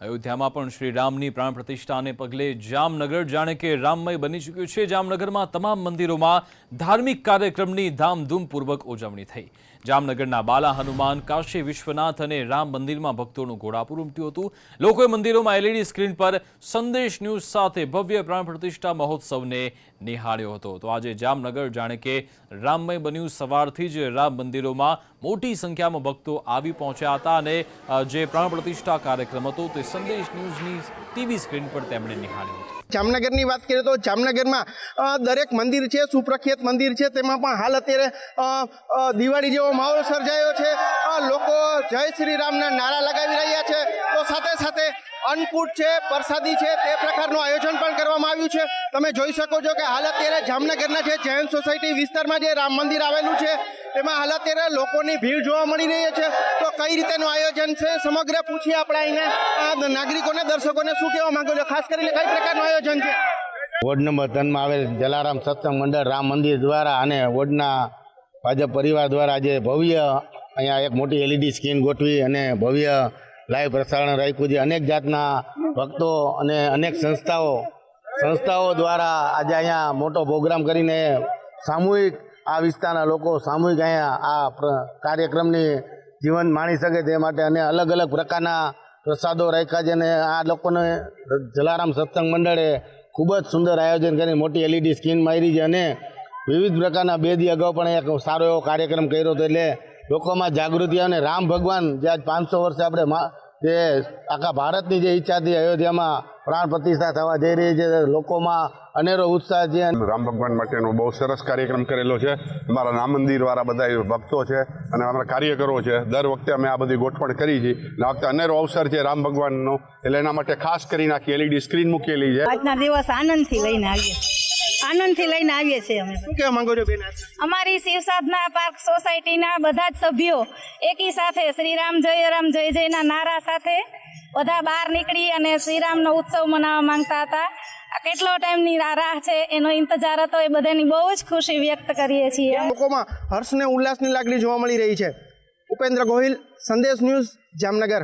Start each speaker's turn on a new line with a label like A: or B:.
A: અયોધ્યામાં પણ શ્રી રામની પ્રાણ પ્રતિષ્ઠાને પગલે જામનગર જાણે કે રામમય બની ચૂક્યું છે. જામનગરમાં તમામ મંદિરોમાં ધાર્મિક કાર્યક્રમની ધામધૂમપૂર્વક ઉજવણી થઈ. જામનગરના બાલા હનુમાન, કાશી વિશ્વનાથ અને રામ મંદિરમાં ભક્તોનું ઘોડાપુર ઉમટ્યું હતું. લોકોએ મંદિરોમાં એલઈડી સ્ક્રીન પર સંદેશ ન્યૂઝ સાથે ભવ્ય પ્રાણ પ્રતિષ્ઠા મહોત્સવને નિહાળ્યો હતો. તો આજે જામનગર જાણે કે રામમય બન્યું. સવારથી જ રામ મંદિરોમાં મોટી સંખ્યામાં ભક્તો આવી પહોંચ્યા હતા અને જે પ્રાણ પ્રતિષ્ઠા કાર્યક્રમ હતો તે સંદેશ ન્યૂઝની ટીવી સ્ક્રીન પર તેમણે નિહાળ્યો
B: જામનગરની વાત કરીએ તો જામનગરમાં દરેક મંદિર છે, સુપ્રખ્યાત મંદિર છે, તેમાં પણ હાલ અત્યારે દિવાળી જેવો માહોલ સર્જાયો છે. લોકો જય શ્રી રામના નારા લગાવી રહ્યા છે. તો અન્નકૂટ છે, પ્રસાદી છે, તે પ્રકારનું આયોજન પણ કરવામાં આવ્યું છે. તમે જોઈ શકો છો કે હાલ અત્યારે જામનગરના જે જૈન સોસાયટી વિસ્તારમાં જે રામ મંદિર આવેલું છે, તેમાં હાલ અત્યારે લોકોની ભીડ જોવા મળી રહી છે. તો કઈ રીતેનું આયોજન છે, સમગ્ર પૂછીએ આપણે અહીંના નાગરિકોને, દર્શકોને શું કહેવા માંગો છો? ખાસ કરીને કઈ પ્રકારનું આયોજન છે?
C: વોર્ડ નંબર ત્રણમાં આવેલ જલારામ સત્સંગ મંડળ, રામ મંદિર દ્વારા અને વોર્ડના ભાજપ પરિવાર દ્વારા આજે ભવ્ય અહીંયા એક મોટી એલઈડી સ્ક્રીન ગોઠવી અને ભવ્ય લાઈવ પ્રસારણ રાખ્યું છે. અનેક જાતના ભક્તો અને અનેક સંસ્થાઓ સંસ્થાઓ દ્વારા આજે અહીંયા મોટો પ્રોગ્રામ કરીને સામૂહિક આ વિસ્તારના લોકો સામૂહિક અહીંયા આ કાર્યક્રમની જીવન માણી શકે તે માટે અને અલગ અલગ પ્રકારના પ્રસાદો રાખ્યા છે અને આ લોકોને જલારામ સત્સંગ મંડળે ખૂબ જ સુંદર આયોજન કરીને મોટી એલઈડી સ્ક્રીન મારી છે અને વિવિધ પ્રકારના બે દી અગાઉ પણ એક સારો એવો કાર્યક્રમ કર્યો હતો. એટલે લોકોમાં જાગૃતિ અને રામ ભગવાન જે આજ પાંચસો વર્ષે આપણે મા- જે આખા ભારતની જે ઈચ્છા હતી અયોધ્યામાં પ્રાણ પ્રતિષ્ઠા થવા જઈ રહી છે લોકોમાં અનેરો ઉત્સાહ છે.
D: રામ ભગવાન માટેનો બહુ સરસ કાર્યક્રમ કરેલો છે. અમારા રામ મંદિરવાળા બધા ભક્તો છે અને અમારા કાર્યકરો છે. દર વખતે અમે આ બધી ગોઠવણ કરી છે. અને આ વખતે અનેરો અવસર છે રામ ભગવાનનો. એટલે એના માટે ખાસ કરીને આખી એલઈડી સ્ક્રીન મૂકેલી છે.
E: આજના દિવસ આનંદથી લઈને આવીએ. આનંદથી લઈને આવીએ છીએ અમે.
B: શું કહેવા માંગો છો બેન
F: અમારી શિવ સાધના પાર્ક સોસાયટીના બધા જ સભ્યો એકી સાથે શ્રીરામ જય રામ જય જયના નારા સાથે બધા બહાર નીકળી અને શ્રીરામનો ઉત્સવ મનાવવા માંગતા હતા. આ કેટલો ટાઈમની રાહ છે એનો ઇંતજાર હતો એ બધાની બહુ જ ખુશી વ્યક્ત કરીએ છીએ.
B: લોકોમાં હર્ષ ને ઉલ્લાસની લાગણી જોવા મળી રહી છે. ઉપેન્દ્ર ગોહિલ સંદેશ ન્યૂઝ જામનગર.